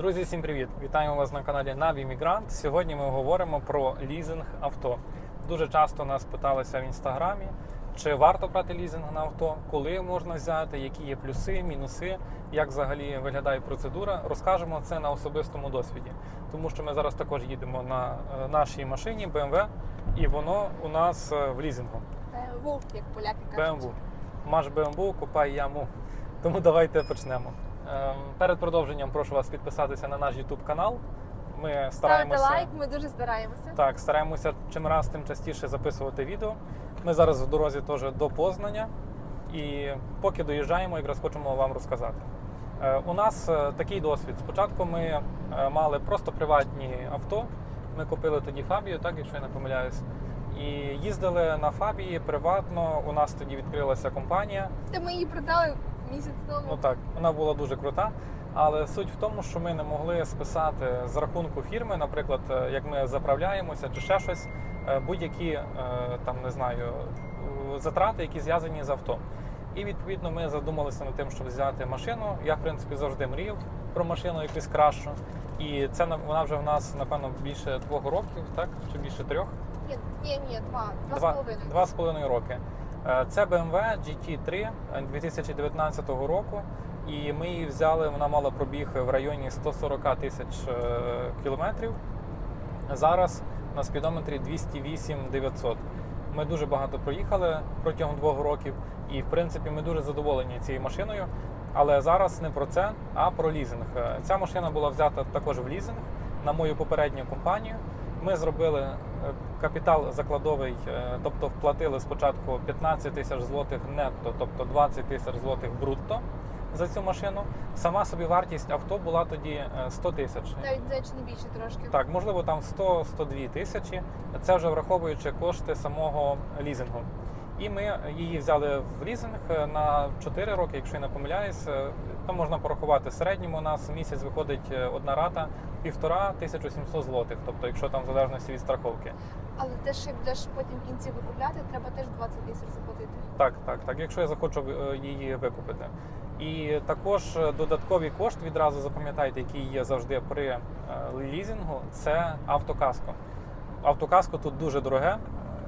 Друзі, всім привіт! Вітаємо вас на каналі Навімігрант. Сьогодні ми говоримо про лізинг авто. Дуже часто нас питалися в інстаграмі, чи варто брати лізинг на авто, коли можна взяти, які є плюси, мінуси, як взагалі виглядає процедура. Розкажемо це на особистому досвіді, тому що ми зараз також їдемо на е, нашій машині BMW, і воно у нас е, в лізингу. БМВ, як поляки кажуть. BMW. Маш BMW, купай яму. Тому давайте почнемо. Ем, Перед продовженням прошу вас підписатися на наш YouTube канал. Ми стараємося лайк, ми дуже стараємося. так, стараємося чим раз тим частіше записувати відео. Ми зараз в дорозі теж до Познання, і поки доїжджаємо, якраз хочемо вам розказати. Е, У нас е, такий досвід. Спочатку ми е, мали просто приватні авто. Ми купили тоді Фабію, так, якщо я не помиляюсь. І їздили на Фабії приватно. У нас тоді відкрилася компанія. Та ми її продали місяць тому. Ну так, вона була дуже крута. Але суть в тому, що ми не могли списати з рахунку фірми, наприклад, е, як ми заправляємося чи ще щось, е, будь-які е, там не знаю затрати, які зв'язані з авто. І відповідно ми задумалися над тим, щоб взяти машину. Я в принципі завжди мріяв про машину якусь кращу. І це на- вона вже в нас напевно більше двох років, так чи більше трьох. Ні, ні, ні, два. Два, з половиною. два з половиною роки. Е, Це BMW GT3 2019 року, і ми її взяли. Вона мала пробіг в районі 140 тисяч е, кілометрів. Зараз на спідометрі 208 900. Ми дуже багато проїхали протягом двох років, і в принципі ми дуже задоволені цією машиною. Але зараз не про це, а про лізинг. Е, Ця машина була взята також в лізинг на мою попередню компанію. Ми зробили е, капітал закладовий, е, тобто вплатили спочатку 15 тисяч злотих нетто, тобто 20 тисяч злотих брутто за цю машину. Сама собі вартість авто була тоді е, 100 тисяч. Навіть значно більше трошки. Так, можливо, там 100-102 тисячі. Це вже враховуючи кошти самого лізингу. І ми її взяли в лізинг е, на 4 роки, якщо я не помиляюсь. Е, Там можна порахувати в середньому. У нас в місяць виходить е, одна рата півтора 1700 злотих, тобто, якщо там в залежності від страховки. Але те, що будеш потім в кінці викупляти, треба теж 20 тисяч заплатити. Так, так, так. Якщо я захочу її викупити. І також додатковий кошт відразу запам'ятайте, який є завжди при лізингу, це автокаско. Автокаско тут дуже дороге.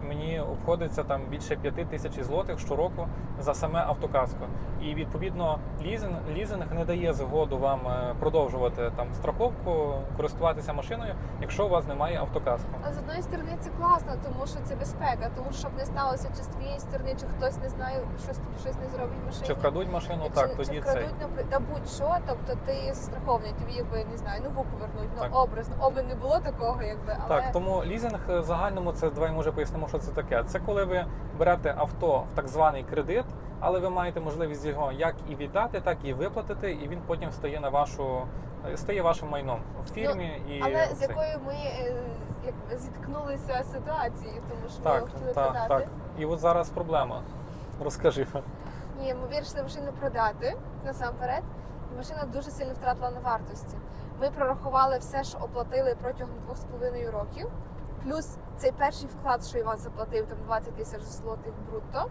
Мені обходиться там більше 5 тисяч злотих щороку за саме автокаско. І відповідно лізинг, лізинг не дає згоду вам е, продовжувати там страховку, користуватися машиною, якщо у вас немає автокаско. Але з одної сторони це класно, тому що це безпека, тому що щоб не сталося чи з твоєї сторони, чи хтось не знає, щось щось не зробить в машині. Чи вкрадуть машину, чи, так чи тоді вкрадуть, цей. напри- та будь-що, тобто ти застрахований, тобі якби не знаю, нову повернуть, ну образно, оби не було такого, якби, але Так, тому лізинг е, в загальному це давай може пояснимо, що це таке. Це коли ви берете авто в так званий кредит, але ви маєте можливість його як і віддати, так і виплатити, і він потім стає на вашу стає вашим майном в фірмі і Ну, Але з якою ми е, як зіткнулися ситуацією, тому що ми так, його хотіли так, продати. так. І от зараз проблема. Розкажи. Ні, ми вирішили машину продати насамперед. Машина дуже сильно втратила на вартості. Ми прорахували все, що оплатили протягом двох з половиною років. Плюс цей перший вклад, що Іван заплатив, там 20 тисяч злотих брутто.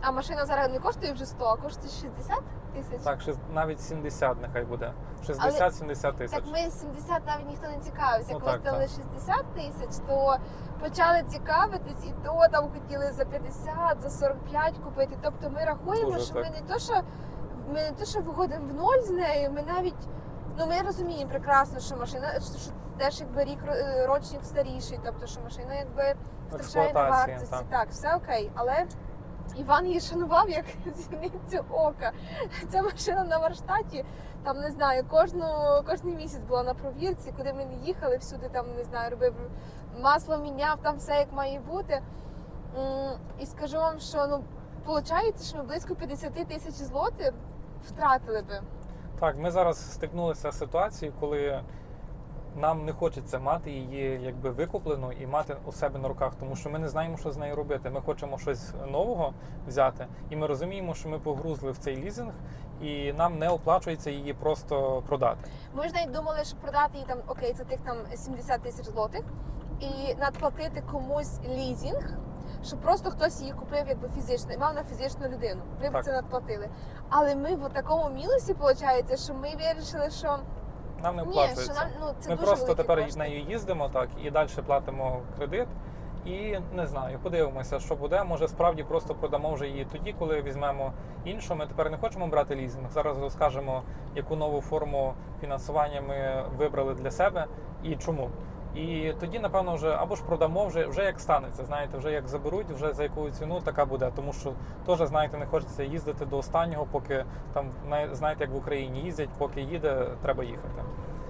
А машина зараз не коштує вже 100, а коштує 60 тисяч. Так, шест- навіть 70 нехай буде. 60-70 тисяч. Так ми 70 навіть ніхто не цікавився. Ну, Коли так, стали так. 60 тисяч, то почали цікавитись, і то там хотіли за 50, за 45 купити. Тобто ми рахуємо, Дуже що так. ми не то, що ми не то, що виходимо в ноль з нею, ми навіть. Ну, ми розуміємо прекрасно, що машина що теж якби рік рочник старіший, тобто що машина якби втрачає на вартості. так. Так, все окей. Але Іван її шанував як зіницю ока. Ця машина на Варштаті, там не знаю, кожну кожний місяць була на провірці, куди ми не їхали, всюди там не знаю, робив масло, міняв, там все як має бути. І скажу вам, що ну виходить, що ми близько 50 тисяч злотих втратили би. Так, ми зараз стикнулися з ситуацією, коли нам не хочеться мати її якби викуплену і мати у себе на руках, тому що ми не знаємо, що з нею робити. Ми хочемо щось нового взяти, і ми розуміємо, що ми погрузли в цей лізинг, і нам не оплачується її просто продати. Ми ж навіть думали, що продати її там окей, це тих там 70 тисяч злотих, і надплатити комусь лізінг, щоб просто хтось її купив якби фізично і мав на фізичну людину. Ви б це надплатили. Але ми в такому мінусі виходить, що ми вирішили, що Нам не Ні, що нам ну це Ми дуже просто великі тепер кошти. нею їздимо так і далі платимо кредит. І не знаю, подивимося, що буде. Може, справді просто продамо вже її тоді, коли візьмемо іншу. Ми тепер не хочемо брати лізинг. Зараз розкажемо, яку нову форму фінансування ми вибрали для себе і чому. І тоді, напевно, вже або ж продамо вже, вже як станеться. Знаєте, вже як заберуть, вже за яку ціну така буде. Тому що теж, знаєте, не хочеться їздити до останнього, поки там знаєте, як в Україні їздять, поки їде, треба їхати.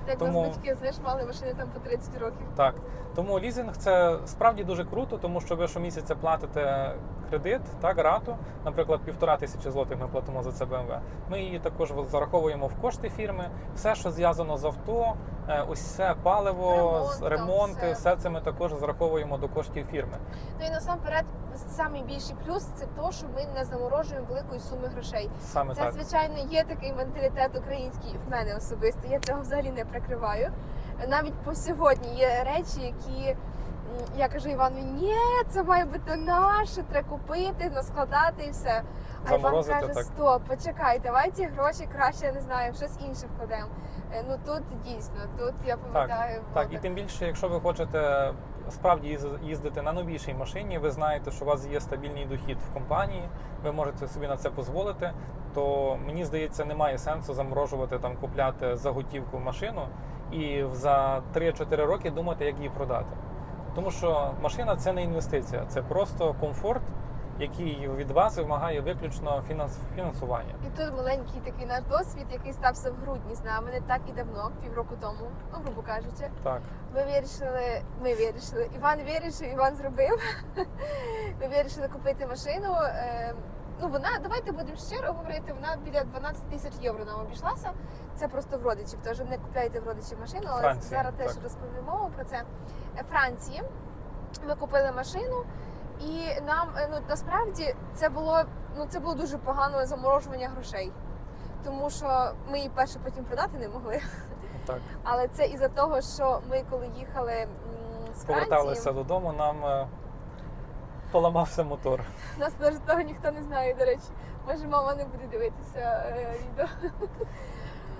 Як тому- нас батьки, знаєш, мали машини там по 30 років. Так, тому лізинг це справді дуже круто, тому що ви щомісяця платите кредит, так, рату, наприклад, півтора тисячі злотих ми платимо за це BMW. Ми її також зараховуємо в кошти фірми. Все, що зв'язано з авто, е, ось все паливо, Ремонт, там ремонти, все. все це ми також зараховуємо до коштів фірми. Ну і насамперед, найбільший плюс це те, що ми не заморожуємо великої суми грошей. Саме Це, так. звичайно, є такий менталітет український в мене особисто. Я цього взагалі не прикриваю. Навіть по сьогодні є речі, які я кажу Івану, ні, це має бути наше, треба купити, наскладати і все. А Іван каже: так. стоп, почекай, давай ці гроші краще я не знаю, в щось інше вкладемо. Е, Ну тут дійсно, тут я пам'ятаю. Так, так, і тим більше, якщо ви хочете справді їз- їздити на новішій машині, ви знаєте, що у вас є стабільний дохід в компанії, ви можете собі на це дозволити, то мені здається, немає сенсу заморожувати там, купляти за готівку машину і за 3-4 роки думати, як її продати. Тому що машина це не інвестиція, це просто комфорт, який від вас вимагає виключно фінанс- фінансування. І тут маленький такий наш досвід, який стався в грудні з нами не так і давно, півроку тому, ну грубо кажучи. Так, Ми вирішили, ми вирішили. Іван вирішив, Іван зробив. Ми вирішили купити машину. Е, Ну вона, давайте будемо щиро говорити. Вона біля 12 тисяч євро нам обійшлася. Це просто в родичів. Тож не купляйте в родичів машину, але Франції, зараз теж розповімо про це. Е, Франції. Ми купили машину, і нам е, ну насправді це було ну це було дуже погане заморожування грошей. Тому що ми її перше потім продати не могли. так. Але це із-за того, що ми коли їхали м, з Поверталися Франції, додому, нам е, поламався мотор. нас навіть того ніхто не знає, до речі. Може, мама не буде дивитися е, відео.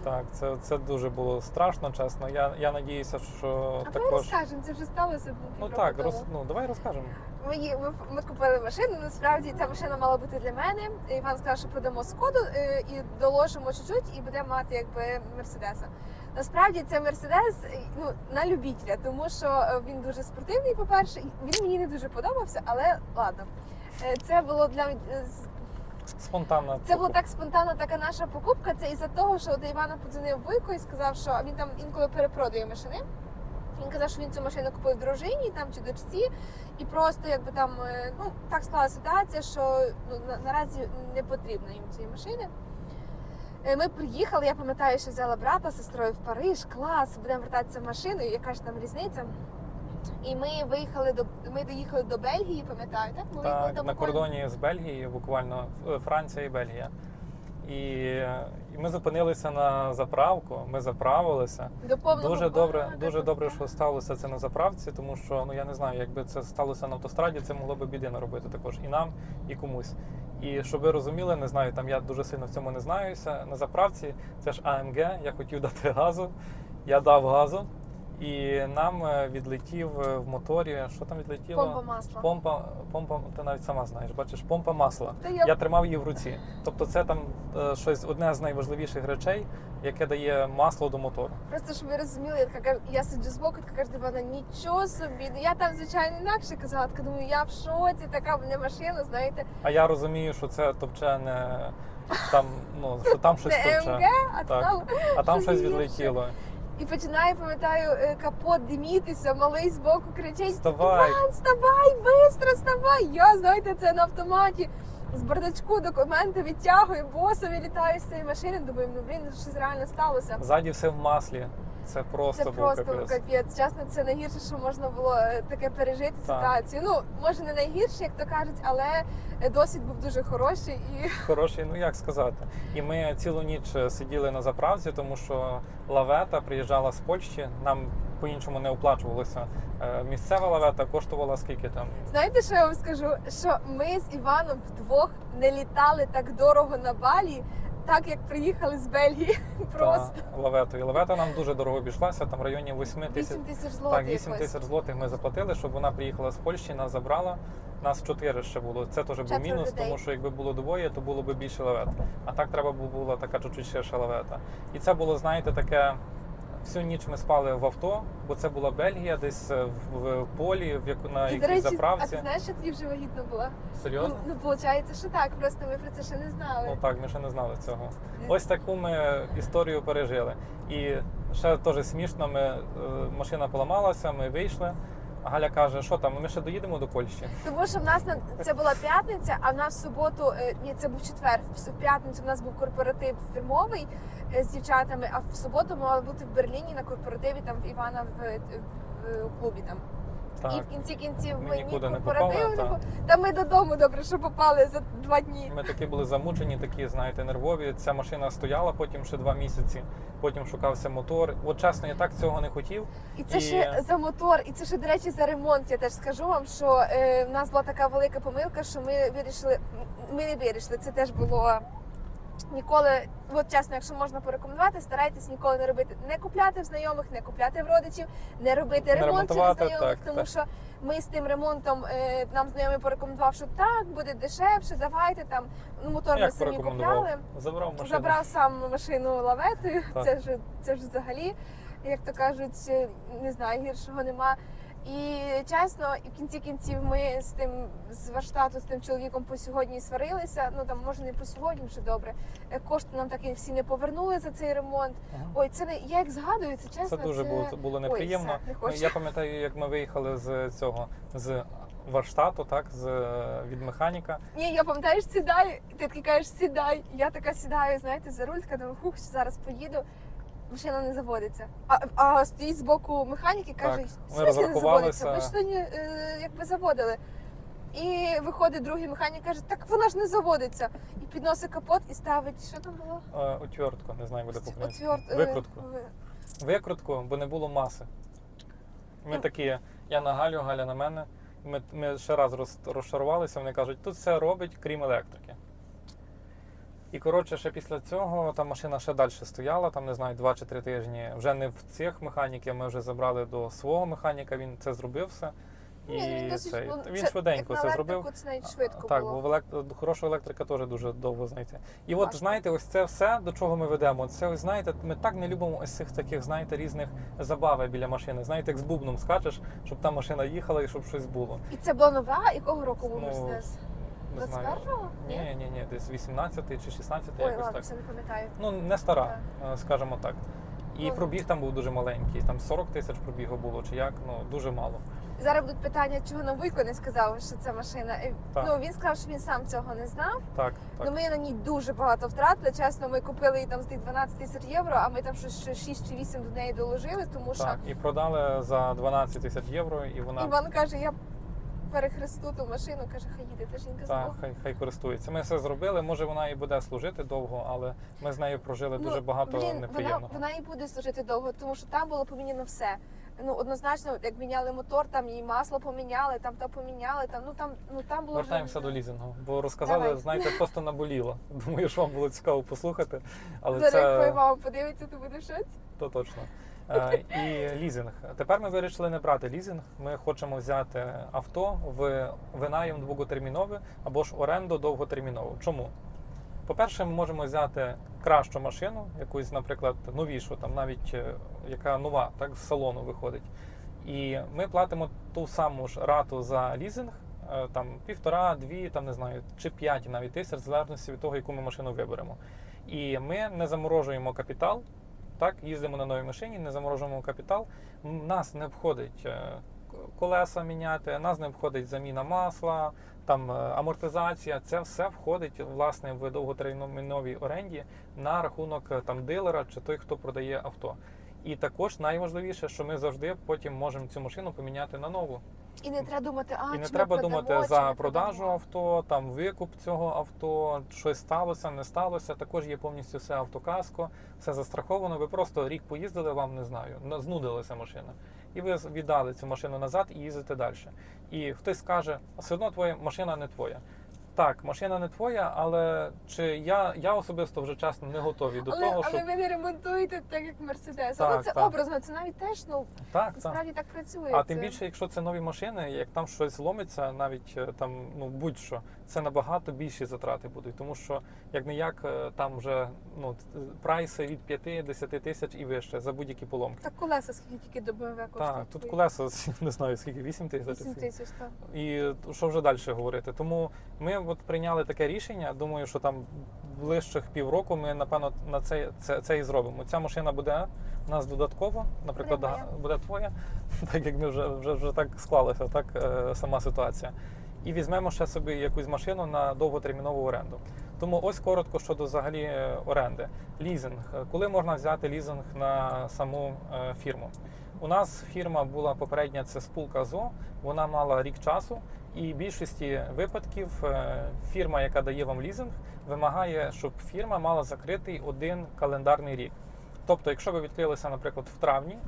Так, це, це дуже було страшно, чесно. Я, я надіюся, що А також. розкажемо, це вже сталося. Ну так, роз, ну давай розкажемо. Ми, ми, ми купили машину. Насправді ця машина мала бути для мене. Іван сказав, що продамо скоду е, і доложимо чуть-чуть, і будемо мати якби мерседеса. Насправді це мерседес е, ну на любителя, тому що е, він дуже спортивний. По перше, він мені не дуже подобався, але ладно. Це було для Спонтанно. Це була так спонтанна така наша покупка. Це із-за того, що до Івана подзвонив Вуйко і сказав, що він там інколи перепродає машини. Він казав, що він цю машину купив дружині там чи дочці, і просто якби там е, ну так склалася ситуація, що ну на, наразі не потрібно їм цієї машини. Е, Ми приїхали, я пам'ятаю, що взяла брата з сестрою в Париж, клас, будемо вертатися машиною, яка ж там різниця. І ми виїхали до ми доїхали до Бельгії, пам'ятаю, так? Ми Так, там на буквально- кордоні з Бельгією, буквально е, Франція і Бельгія. І, і ми зупинилися на заправку, ми заправилися. Дуже добре, дуже добре, що сталося це на заправці, тому що ну я не знаю, якби це сталося на автостраді, це могло би біди наробити також і нам, і комусь. І щоб ви розуміли, не знаю, там я дуже сильно в цьому не знаюся. На заправці це ж АМГ, я хотів дати газу, я дав газу, і нам е, відлетів е, в моторі. Що там відлетіло? Помпа масла. Помпа, помпа, ти навіть сама знаєш, бачиш, помпа масла. Та я- Я тримав її в руці. Тобто, це там е, щось одне з найважливіших речей, яке дає масло до мотору. Просто щоб ви розуміли, я така я сиджу збоку, така каже, вона нічого собі. Я там звичайно інакше казала, така думаю, я в шоці, така в мене машина, знаєте, А я розумію, що це товче не там, ну що там щось МГ, а Так. там а там щось відлетіло. І починає, пам'ятаю, е, капот димітися, малий збоку кричить: Вставай! Іван, вставай, швидко, вставай! Я знаєте, це на автоматі. З бардачку документи відтягую, босові літаю з цієї машини. Думаю, ну блін, щось реально сталося. Ззаді все в маслі. Це просто Це був просто капець. капець. Чесно, це найгірше, що можна було е, таке пережити Так. ситуацію. Ну може не найгірше, як то кажуть, але е, досвід був дуже хороший і Хороший, ну як сказати. І ми цілу ніч е, сиділи на заправці, тому що лавета приїжджала з Польщі. Нам по-іншому не оплачувалося. Місцева лавета коштувала скільки там? знаєте, що я вам скажу? Що ми з Іваном вдвох не літали так дорого на балі. Так як приїхали з Бельгії. Просто Та, І Лавета нам дуже дорого обійшлася, там в районі 8 тисяч. 8 тисяч злотих. Так, 8 якось. тисяч злотих ми заплатили, щоб вона приїхала з Польщі, нас забрала. Нас чотири ще було. Це теж був Четверо мінус, людей. тому що якби було двоє, то було б більше лавет. А так треба було була така чуть-чуть ширша лавета. І це було, знаєте, таке. Всю ніч ми спали в авто, бо це була Бельгія, десь е, в, полі, в яку на якій заправці. а ти знаєш, що тоді вже вагітна була? Серйозно? Ну, ну, виходить, що так, просто ми про це ще не знали. Ну так, ми ще не знали цього. Ось таку ми історію пережили. І ще теж смішно, ми, е, машина поламалася, ми вийшли. Галя каже, що там, ми ще доїдемо до Польщі. Тому що в нас на це була п'ятниця, а в нас в суботу, е, ні, це був четвер. В п'ятницю в нас був корпоратив фірмовий е, з дівчатами, а в суботу мала бути в Берліні на корпоративі там в Івана в, в, в клубі там. І в кінці кінців Ми ми ні нікуди не попали, так. по- Та ми додому добре, що попали за два дні. Ми такі були замучені, такі, знаєте, нервові. Ця машина стояла потім ще два місяці, потім шукався мотор. От чесно, я так цього не хотів. І це І- ще за мотор, і це ще, до речі, за ремонт. Я теж скажу вам, що е, в нас була така велика помилка, що ми вирішили, ми не вирішили. Це теж було ніколи. От чесно, якщо можна порекомендувати, старайтесь ніколи не робити, не купляти в знайомих, не купляти в родичів, не робити Не ремонт через знайомих, так, тому так. що ми з тим ремонтом е, нам знайомий порекомендував, що так буде дешевше, давайте там. Ну мотор ми самі купляли. Забрав машину. Забрав сам машину лаветою. Так. Це ж це ж взагалі, як то кажуть, е, не знаю, гіршого нема. І чесно, і в кінці кінців ми з тим з Варштату, з тим чоловіком по сьогодні сварилися. Ну там може не по сьогодні, вже добре. Е, Кошти нам так і всі не повернули за цей ремонт. Ага. Ой, це не я як згадую, це чесно. Це дуже було, було неприємно. Ой, все, не хочу. Я пам'ятаю, як ми виїхали з цього з Варштату, так, з від механіка. Ні, я пам'ятаєш, сідай. Ти такий кажеш, сідай. Я така сідаю, знаєте, за руль, така думаю, хух, зараз поїду. Машина не заводиться. А, а стоїть збоку механіки, каже, Так, в ми смислі не заводиться. Ми ж сьогодні е, якби заводили. І виходить другий механік, каже, так вона ж не заводиться. І підносить капот і ставить. Що там було? Е, Отвертку, не знаю, буде по-українськи. Е, Викрутку. ви- Викрутку, бо не було маси. Ми Ну. такі, я на Галю, Галя на мене. Ми, ми ще раз роз, розшарувалися, вони кажуть, тут все робить, крім електрики. І коротше, ще після цього та машина ще далі стояла, там не знаю, 2 чи 3 тижні. Вже не в цих механіків, ми вже забрали до свого механіка, він це зробив все. І Ні, він досить, ну, він це, швиденько це зробив. Це навіть швидко так, було. бо в елект... хорошого електрика теж дуже довго знайти. І от знаєте, ось це все, до чого ми ведемо. Це ось знаєте, ми так не любимо ось цих таких, знаєте, різних забави біля машини. Знаєте, як з бубном скачеш, щоб та машина їхала і щоб щось було. І це була нова? Якого року Ну, Мерседес? Не знаю. 21-го? Ні, ні, ні, десь 18 чи 16, Ой, якось ладно, так. все не пам'ятаю. Ну, не стара, е, скажімо так. І Ну. пробіг там був дуже маленький, там 40 тисяч пробігу було, чи як, ну дуже мало. Зараз будуть питання, чого нам Вуйко не сказав, що це машина. І, Так. Ну він сказав, що він сам цього не знав. Так, так. Ну ми на ній дуже багато втратили. Чесно, ми купили її там з тих 12 тисяч євро, а ми там щось ще 6 чи 8 до неї доложили, тому що так. І продали за 12 тисяч євро, і вона Іван каже, я перехресту ту машину, каже, хай їде. Та жінка Так, знову. хай, хай користується. Ми все зробили. Може вона і буде служити довго, але ми з нею прожили дуже багато Ну, блін, вона, неприємного. вона і буде служити довго, тому що там було поміняно все. Ну однозначно, як міняли мотор, там і масло поміняли, там то поміняли. Там ну там ну там було Вертаємося вже... до лізингу, бо розказали, Давай. знаєте, просто наболіло. Думаю, що вам було цікаво послухати, але Зараз як твоя мама подивиться, то буде шоці. то точно. Е, І лізинг. Тепер ми вирішили не брати лізинг. Ми хочемо взяти авто в винайм довготермінове або ж оренду довготермінову. Чому? По-перше, ми можемо взяти кращу машину, якусь, наприклад, новішу, там навіть е, яка нова, так з салону виходить. І ми платимо ту саму ж рату за лізинг, е, там півтора, дві, там не знаю, чи п'ять навіть тисяч, в залежності від того, яку ми машину виберемо. І ми не заморожуємо капітал. Так, їздимо на новій машині, не заморожуємо капітал. Нас не входить е, колеса міняти, нас не входить заміна масла, там е, амортизація. Це все входить власне в довготерміновій оренді на рахунок е, там дилера чи той, хто продає авто. І також найважливіше, що ми завжди потім можемо цю машину поміняти на нову. І не треба думати, а І не треба думати за продажу авто, там викуп цього авто, щось сталося, не сталося. Також є повністю все автокаско, все застраховано. Ви просто рік поїздили, вам не знаю, на- знудилася машина. І ви віддали цю машину назад і їздите далі. І хтось скаже, все одно твоя машина не твоя. Так, машина не твоя, але чи я, я особисто вже чесно не готовий до але, того, але щоб ви не ремонтуєте так, як Мерседес. Так, Але це так. образно, це навіть теж ну так, так. насправді так працює. А це. тим більше, якщо це нові машини, як там щось ломиться, навіть е, там ну будь-що, це набагато більші затрати будуть, тому що як не як там вже ну прайси від 5-10 тисяч і вище за будь-які поломки. Так колеса скільки тільки до БМВ коштує? Так, тут колеса не знаю скільки 8 тисяч. 8 тисяч, так. І що вже далі говорити? Тому ми от прийняли таке рішення. Думаю, що там ближчих півроку ми напевно на це, це, це і зробимо. Ця машина буде у нас додатково, наприклад, да, буде твоя, так як ми вже вже, вже так склалася, так е, сама ситуація. І візьмемо ще собі якусь машину на довготермінову оренду. Тому ось коротко щодо взагалі е, оренди. Лізинг. Е, Коли можна взяти лізинг на саму е, фірму? У нас фірма була попередня, це спулка ЗО. Вона мала рік часу, і в більшості випадків е, фірма, яка дає вам лізинг, вимагає, щоб фірма мала закритий один календарний рік. Тобто, якщо ви відкрилися, наприклад, в травні,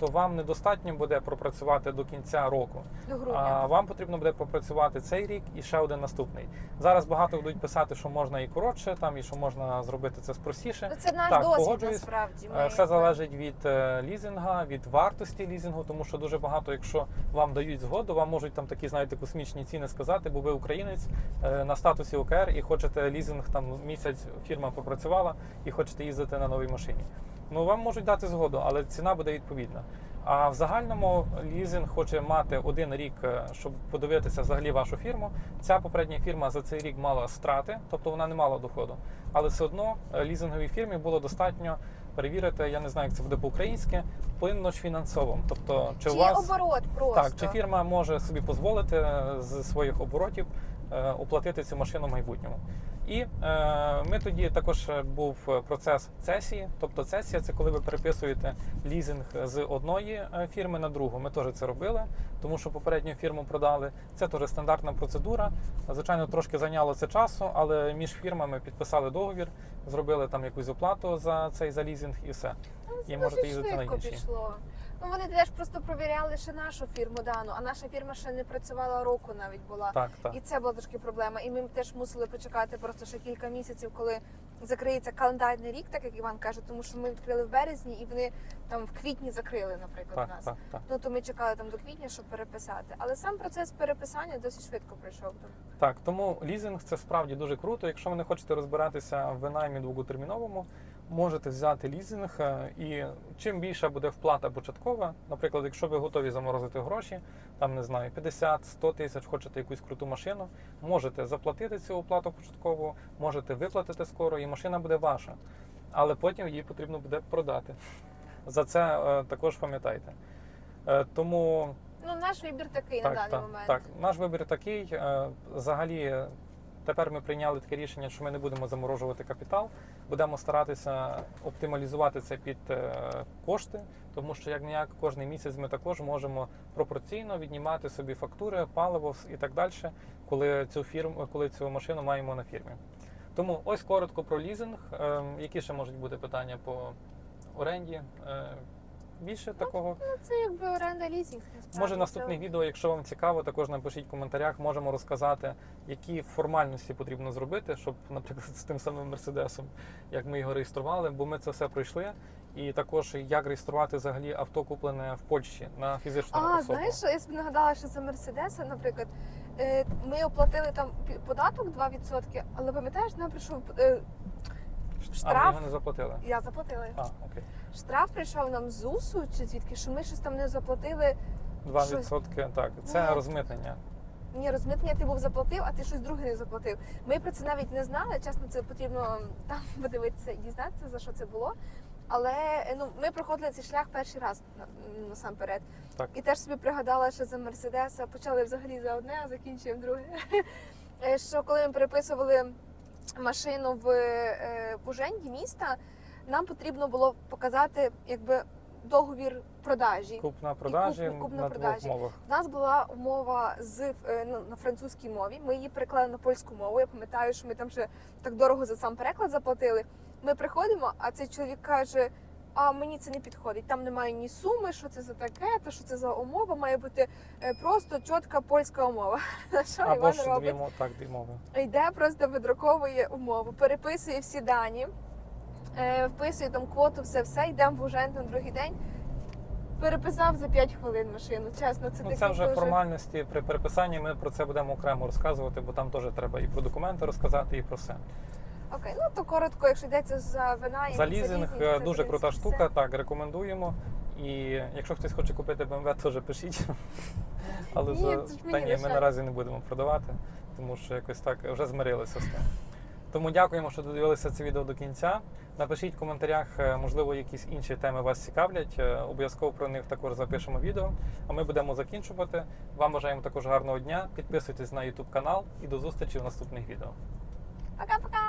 то вам недостатньо буде пропрацювати до кінця року. До. А вам потрібно буде попрацювати цей рік і ще один наступний. Зараз багато будуть писати, що можна і коротше, там і що можна зробити це спростіше. Ну, це наш так, досвід погоджуюсь. насправді. Е, Все залежить від е, лізинга, від вартості лізингу, тому що дуже багато, якщо вам дають згоду, вам можуть там такі, знаєте, космічні ціни сказати, бо ви українець е, на статусі ОКР і хочете лізинг там місяць фірма попрацювала і хочете їздити на новій машині. Ну вам можуть дати згоду, але ціна буде відповідна. А в загальному лізинг хоче мати один рік, е, щоб подивитися взагалі вашу фірму. Ця попередня фірма за цей рік мала страти, тобто вона не мала доходу. Але все одно е, лізинговій фірмі було достатньо перевірити, я не знаю, як це буде по-українськи, плинно ж фінансово. Тобто, чи, Чи у вас оборот просто. так, чи фірма може собі дозволити е, з своїх оборотів оплатити цю машину в майбутньому. І е, ми тоді також е, був процес цесії. Тобто цесія це коли ви переписуєте лізинг з одної е, фірми на другу. Ми теж це робили, тому що попередню фірму продали. Це теж стандартна процедура. Звичайно, трошки зайняло це часу, але між фірмами підписали договір, зробили там якусь оплату за цей за лізинг і все. І можете їздити на іншій. пішло. Ну вони теж просто провіряли ще нашу фірму дану, а наша фірма ще не працювала року навіть була. Так, так. І це була трошки проблема. І ми теж мусили почекати просто ще кілька місяців, коли закриється календарний рік, так як Іван каже, тому що ми відкрили в березні і вони там в квітні закрили, наприклад, Так, нас. так, так. Ну то ми чекали там до квітня, щоб переписати. Але сам процес переписання досить швидко пройшов. Так, тому лізинг це справді дуже круто. Якщо ви не хочете розбиратися в винаймі довготерміновому, можете взяти лізинг. е, І чим більша буде вплата початкова, наприклад, якщо ви готові заморозити гроші, там не знаю, 50-100 тисяч, хочете якусь круту машину, можете заплатити цю оплату початкову, можете виплатити скоро, і машина буде ваша. Але потім її потрібно буде продати. За це е, також пам'ятайте. Е, тому Ну наш вибір такий на даний так, момент. Так, наш вибір такий. Е, Взагалі, тепер ми прийняли таке рішення, що ми не будемо заморожувати капітал, будемо старатися оптималізувати це під е, кошти, тому що як ніяк кожний місяць ми також можемо пропорційно віднімати собі фактури, паливо і так далі, коли цю фірму, коли цю машину маємо на фірмі. Тому ось коротко про лізинг. Е, Які ще можуть бути питання по оренді? Е, Більше такого. Ну це якби оренда лізінг. насправді. Може, наступних відео, якщо вам цікаво, також напишіть в коментарях. Можемо розказати, які формальності потрібно зробити, щоб, наприклад, з тим самим мерседесом, як ми його реєстрували, бо ми це все пройшли. І також як реєструвати взагалі авто куплене в Польщі на фізичну А, особу. знаєш, я собі нагадала, що за Мерседеса, наприклад, е, ми оплатили там податок 2%, але пам'ятаєш, нам прийшов е, а ми його не заплатили. Я заплатила. А, окей. Штраф прийшов нам з УСУ чи звідки, що ми щось там не заплатили. Два Щось- Так, це Ні. розмитнення. Ні, розмитнення ти був заплатив, а ти щось друге не заплатив. Ми про це навіть не знали. Чесно, це потрібно там подивитися і дізнатися, за що це було. Але ну, ми проходили цей шлях перший раз насамперед. Так. І теж собі пригадала, що за Мерседеса почали взагалі за одне, а закінчуємо друге. Е, Що коли ми переписували машину в е, Буженді міста, нам потрібно було показати якби договір продажі. Купна продажі куп- купна на продажі. двох мовах. У нас була умова з е, ну, на французькій мові. Ми її переклали на польську мову. Я пам'ятаю, що ми там вже так дорого за сам переклад заплатили. Ми приходимо, а цей чоловік каже: а мені це не підходить. Там немає ні суми, що це за таке, то що це за умова. Має бути е, просто чітка польська умова. Що Або Іван ж дві мови, так, дві мови. Йде просто видруковує умову, переписує всі дані, е, вписує там квоту, все все, йдемо в Ужент на другий день. Переписав за 5 хвилин машину. Чесно, це Ну, це вже дуже... формальності при переписанні. Ми про це будемо окремо розказувати, бо там теж треба і про документи розказати, і про все. Окей, ну то коротко, якщо йдеться за вина і За лізинг це, е, в дуже крута принципі, штука. Так, рекомендуємо. І якщо хтось хоче купити BMW, теж пишіть. Але Ні, вже та ні, ми наразі не будемо продавати, тому що якось так вже змирилися з тим. Тому дякуємо, що додивилися це відео до кінця. Напишіть в коментарях, е, можливо, якісь інші теми вас цікавлять. Е, Обов'язково про них також запишемо відео. А ми будемо закінчувати. Вам бажаємо також гарного дня. Підписуйтесь на YouTube канал і до зустрічі в наступних відео. Пока-пока!